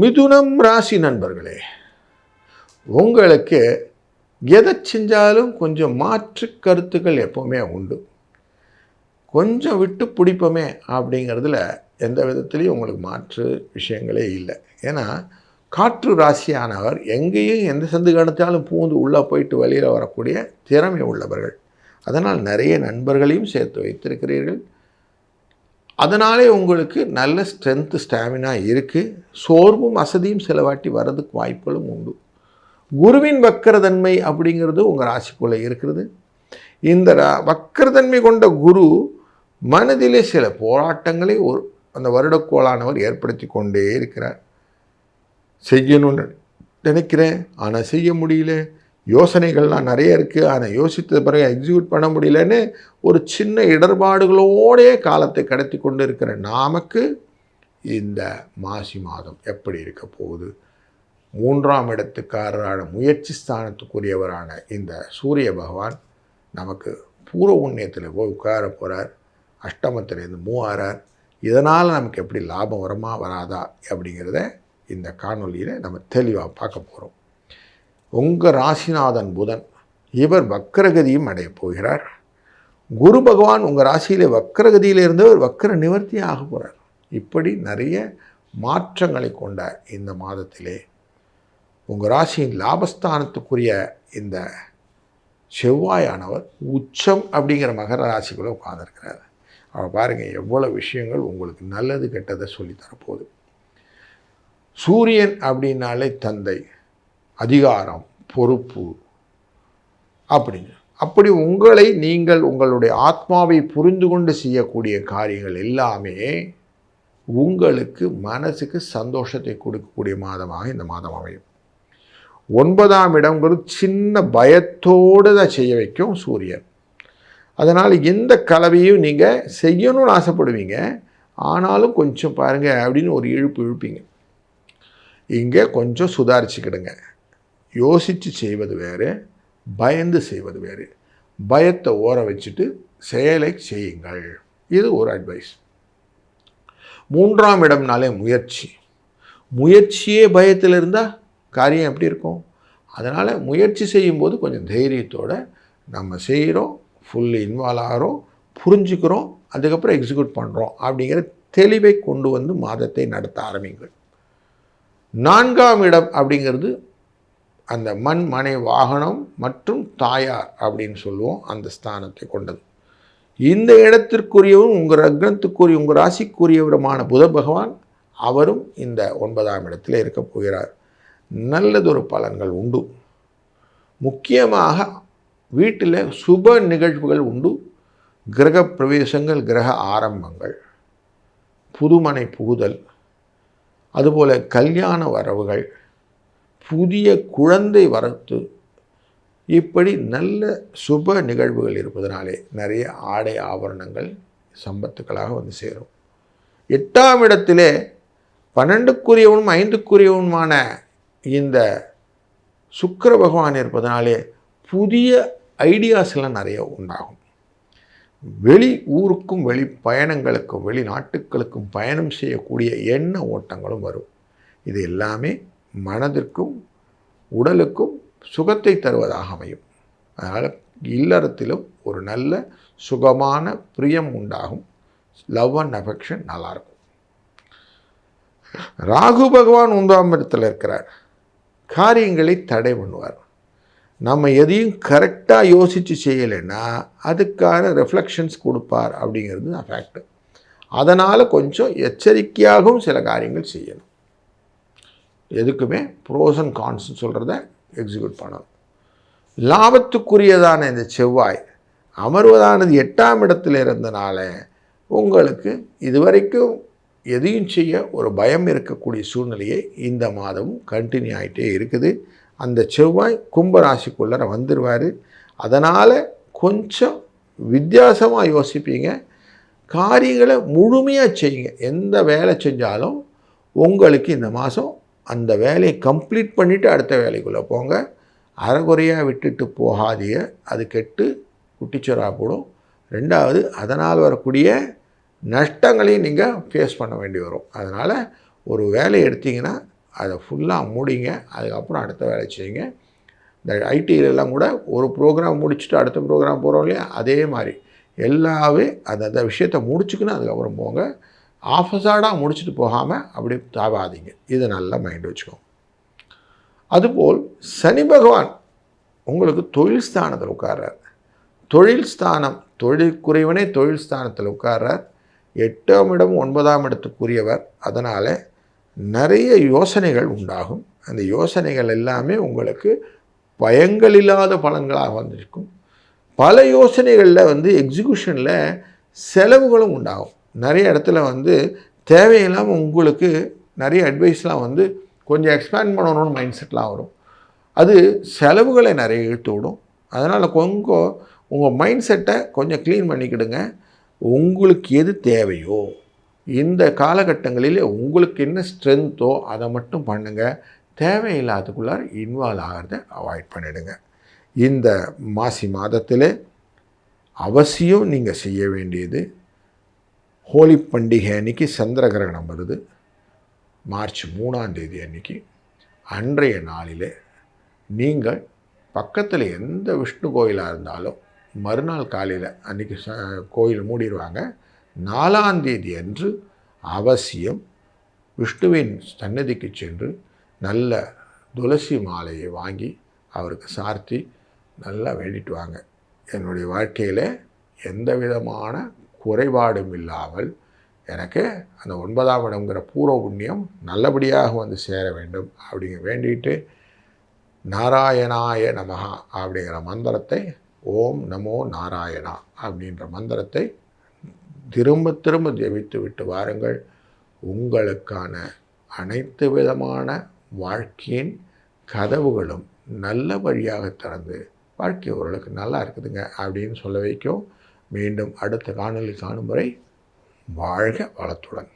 மிதுனம் ராசி நண்பர்களே உங்களுக்கு எதை செஞ்சாலும் கொஞ்சம் மாற்று கருத்துக்கள் எப்போவுமே உண்டு. கொஞ்சம் விட்டு பிடிப்போமே அப்படிங்கிறதுல எந்த விதத்துலேயும் உங்களுக்கு மாற்று விஷயங்களே இல்லை. ஏன்னா காற்று ராசியானவர் எங்கேயும் எந்த சந்து கணத்தாலும் பூந்து உள்ளே போயிட்டு வெளியில் வரக்கூடிய திறமை உள்ளவர்கள். அதனால் நிறைய நண்பர்களையும் சேர்த்து வைத்திருக்கிறீர்கள். அதனாலே உங்களுக்கு நல்ல ஸ்ட்ரென்த்து ஸ்டாமினா இருக்குது சோர்வும் அசதியும் சில வாட்டி வர்றதுக்கு வாய்ப்புகளும் உண்டு. குருவின் வக்கரதன்மை அப்படிங்கிறது உங்கள் ராசிக்குள்ளே இருக்கிறது. இந்த ரா- வக்கரதன்மை கொண்ட குரு மனதிலே சில போராட்டங்களை ஒரு அந்த வருடக்கோளானவர் ஏற்படுத்தி கொண்டே இருக்கிறார். செய்யணும்னு நினைக்கிறேன். ஆனால் செய்ய முடியல. யோசனைகள்லாம் நிறைய இருக்குது ஆனால் யோசித்த பிறகு எக்ஸிக்யூட் பண்ண முடியலன்னு ஒரு சின்ன இடர்பாடுகளோடே காலத்தை கடத்தி கொண்டு இருக்கிற நாமக்கு இந்த மாசி மாதம் எப்படி இருக்க போகுது? மூன்றாம் இடத்துக்காரரான முயற்சி ஸ்தானத்துக்குரியவரான இந்த சூரிய பகவான் நமக்கு பூர்வ புண்ணியத்தில் போய் உட்கார போகிறார் அஷ்டமத்திலேருந்து மூவாரார் இதனால் நமக்கு எப்படி லாபம் வருமா வராதா அப்படிங்கிறத இந்த காணொலியில் நம்ம தெளிவாக பார்க்க போகிறோம் உங்கள் ராசிநாதன் புதன் இவர் வக்கரகதியும் அடையப் போகிறார். குரு பகவான் உங்கள் ராசியிலே வக்கரகதியில் இருந்தவர் வக்கர நிவர்த்தி ஆக போகிறார் இப்படி நிறைய மாற்றங்களை கொண்ட இந்த மாதத்திலே. உங்கள் ராசியின் லாபஸ்தானத்துக்குரிய இந்த செவ்வாயானவர் உச்சம் அப்படிங்கிற மகர ராசிக்குள்ளே உட்கார்ந்துருக்கிறார். அவள் பாருங்கள் எவ்வளோ விஷயங்கள் உங்களுக்கு நல்லது கெட்டதை சொல்லித்தரப்போகுது சூரியன் அப்படின்னாலே தந்தை அதிகாரம் பொறுப்பு. அப்படின்னு. அப்படி உங்களை நீங்கள் உங்களுடைய ஆத்மாவை புரிந்து கொண்டு செய்யக்கூடிய காரியங்கள் எல்லாமே உங்களுக்கு மனசுக்கு சந்தோஷத்தை கொடுக்கக்கூடிய மாதமாக இந்த மாதம் அமையும். ஒன்பதாம் இடங்கிறது சின்ன பயத்தோடு தான் செய்ய வைக்கும் சூரியன். அதனால் எந்த கலவையும் நீங்கள் செய்யணும்னு ஆசைப்படுவீங்க. ஆனாலும் கொஞ்சம் பாருங்கள் அப்படின்னு ஒரு இழுப்பு இழுப்பீங்க. இங்கே கொஞ்சம் சுதாரிச்சுக்கிடுங்க. யோசித்து செய்வது வேறு பயந்து செய்வது வேறு. பயத்தை ஓர வச்சுட்டு செயலை செய்யுங்கள். இது ஒரு அட்வைஸ் மூன்றாம் இடம்னாலே முயற்சி. முயற்சியே பயத்தில் இருந்தால் காரியம் எப்படி இருக்கும்? அதனால் முயற்சி செய்யும்போது கொஞ்சம் தைரியத்தோடு நம்ம செய்கிறோம் ஃபுல் இன்வால்வ் ஆகிறோம் புரிஞ்சுக்கிறோம் அதுக்கப்புறம் எக்ஸிக்யூட் பண்ணுறோம் அப்படிங்கிற தெளிவை கொண்டு வந்து மாதத்தை நடத்த ஆரம்பிங்கள் நான்காம் இடம் அப்படிங்கிறது அந்த மண் மனை வாகனம் மற்றும் தாயார் அப்படின்னு சொல்லுவோம் அந்த ஸ்தானத்தை கொண்டது. இந்த இடத்திற்குரியவரும் உங்கள் ரக்னத்துக்குரிய உங்கள் ராசிக்குரியவருமான புத பகவான் அவரும் இந்த ஒன்பதாம் இடத்தில் இருக்கப் போகிறார். நல்லதொரு பலன்கள் உண்டு. முக்கியமாக வீட்டில் சுப நிகழ்வுகள் உண்டு. கிரக பிரவேசங்கள் கிரக ஆரம்பங்கள் புதுமனை புகுதல் அதுபோல் கல்யாண வரவுகள் புதிய குழந்தை வரத்து. இப்படி நல்ல சுப நிகழ்வுகள் இருப்பதனாலே நிறைய ஆடை ஆபரணங்கள் சம்பத்துக்களாக வந்து சேரும். எட்டாம் இடத்திலே பன்னெண்டுக்குரியவனும் ஐந்துக்குரியவனுமான இந்த சுக்கர பகவான் இருப்பதனாலே புதிய ஐடியாஸ்லாம் நிறைய உண்டாகும். வெளி ஊருக்கும் வெளி பயணங்களுக்கும் வெளிநாட்டுகளுக்கும் பயணம் செய்யக்கூடிய எண்ண ஓட்டங்களும் வரும். இது எல்லாமே மனதிற்கும் உடலுக்கும் சுகத்தை தருவதாக அமையும். அதனால் இல்லறத்திலும் ஒரு நல்ல சுகமான பிரியம் உண்டாகும். லவ் அண்ட் அஃபெக்ஷன் நல்லாயிருக்கும் ராகு பகவான் ஒன்றாம் இடத்தில் இருக்கிறார். காரியங்களை தடை பண்ணுவார். நம்ம எதையும் கரெக்டாக யோசித்து செய்யலைன்னா அதுக்கான ரெஃப்ளெக்ஷன்ஸ் கொடுப்பார் அப்படிங்கிறது தான் ஃபேக்ட் அதனால் கொஞ்சம் எச்சரிக்கையாகவும் சில காரியங்கள் செய்யணும். எதுக்குமே ப்ரோஸ் அண்ட் கான்ஸ்னு சொல்கிறத எக்ஸிக்யூட் பண்ணணும். லாபத்துக்குரியதான இந்த செவ்வாய் அமர்வதானது எட்டாம் இடத்துல இருந்தனால உங்களுக்கு இதுவரைக்கும் எதையும் செய்ய ஒரு பயம் இருக்கக்கூடிய சூழ்நிலையை இந்த மாதமும் கண்டினியூ ஆகிட்டே இருக்குது. அந்த செவ்வாய் கும்பராசிக்குள்ளே வந்துடுவார் அதனால் கொஞ்சம் வித்தியாசமாக யோசிப்பீங்க. காரியங்களை முழுமையாக செய்யுங்க. எந்த வேலை செஞ்சாலும் உங்களுக்கு இந்த மாதம் அந்த வேலையை கம்ப்ளீட் பண்ணிவிட்டு அடுத்த வேலைக்குள்ளே போங்க. அறகுறையாக விட்டுட்டு போகாதீங்க. அது கெட்டு குட்டிச்சோராக போடும். ரெண்டாவது அதனால் வரக்கூடிய நஷ்டங்களையும் நீங்கள் ஃபேஸ் பண்ண வேண்டி வரும். அதனால் ஒரு வேலையை எடுத்தீங்கன்னா அதை ஃபுல்லாக முடிங்க. அதுக்கப்புறம் அடுத்த வேலை செய்யுங்க. இந்த ஐடியிலெல்லாம் கூட ஒரு ப்ரோக்ராம் முடிச்சுட்டு அடுத்த ப்ரோக்ராம் போகிறோம் இல்லையா? அதே மாதிரி. எல்லாவே அந்த அந்த விஷயத்தை முடிச்சுக்கணும் அதுக்கப்புறம் போங்க. ஆஃபஸாடாக முடிச்சுட்டு போகாமல் அப்படி தாவாதீங்க. இது நல்லா மைண்ட் வச்சுக்கோங்க அதுபோல் சனி பகவான் உங்களுக்கு தொழில் ஸ்தானத்தில் உட்கார்றார். தொழில் ஸ்தானம் தொழில் குறைவனே தொழில் ஸ்தானத்தில் உட்கார்றார். எட்டாம் இடம் ஒன்பதாம் இடத்துக்குரியவர். அதனால் நிறைய யோசனைகள் உண்டாகும். அந்த யோசனைகள் எல்லாமே உங்களுக்கு பயங்கள் இல்லாத பலன்களாக வந்திருக்கும். பல யோசனைகளில் வந்து எக்ஸிக்யூஷனில் செலவுகளும் உண்டாகும். நிறைய இடத்துல வந்து தேவையில்லாமல் உங்களுக்கு நிறைய அட்வைஸ்லாம் வந்து கொஞ்சம் எக்ஸ்பேண்ட் பண்ணணும்னு மைண்ட் செட்லாம் வரும். அது செலவுகளை நிறைய இழுத்து விடும். அதனால் கொஞ்சம் உங்கள் மைண்ட் செட்டை கொஞ்சம் க்ளீன் பண்ணிக்கிடுங்க. உங்களுக்கு எது தேவையோ இந்த காலகட்டங்களில் உங்களுக்கு என்ன ஸ்ட்ரென்த்தோ அதை மட்டும் பண்ணுங்கள் தேவையில்லாததுக்குள்ளார் இன்வால்வ் ஆகிறத அவாய்ட் பண்ணிடுங்க. இந்த மாசி மாதத்தில் அவசியம் நீங்கள் செய்ய வேண்டியது ஹோலி பண்டிகை அன்னைக்கு சந்திர கிரகணம் வருது. மார்ச் மூணாம் தேதி அன்னைக்கு. அன்றைய நாளில் நீங்கள் பக்கத்தில் எந்த விஷ்ணு கோயிலாக இருந்தாலும் மறுநாள் காலையில் அன்றைக்கி ச கோயில் மூடிடுவாங்க நாலாந்தேதி அன்று அவசியம் விஷ்ணுவின் சன்னதிக்கு சென்று நல்ல துளசி மாலையை வாங்கி அவருக்கு சார்த்தி நல்லா வேண்டிட்டு வாங்க. என்னுடைய வாழ்க்கையில் எந்த விதமான குறைபாடும் இல்லாமல் எனக்கு அந்த ஒன்பதாம் இடம்ங்கிற பூர்வ புண்ணியம் நல்லபடியாக வந்து சேர வேண்டும் அப்படிங்க வேண்டிட்டு நாராயணாய நமகா அப்படிங்கிற மந்திரத்தை ஓம் நமோ நாராயணா அப்படின்ற மந்திரத்தை திரும்ப திரும்ப ஜெபித்து விட்டு வாருங்கள். உங்களுக்கான அனைத்து விதமான வாழ்க்கையின் கதவுகளும் நல்ல வழியாக திறந்து வாழ்க்கை ஓரளவுக்கு நல்லா இருக்குதுங்க அப்படின்னு சொல்ல வைக்கும். மீண்டும் அடுத்த காணொலி காணும் வரை வாழ்க வளத்துடன்.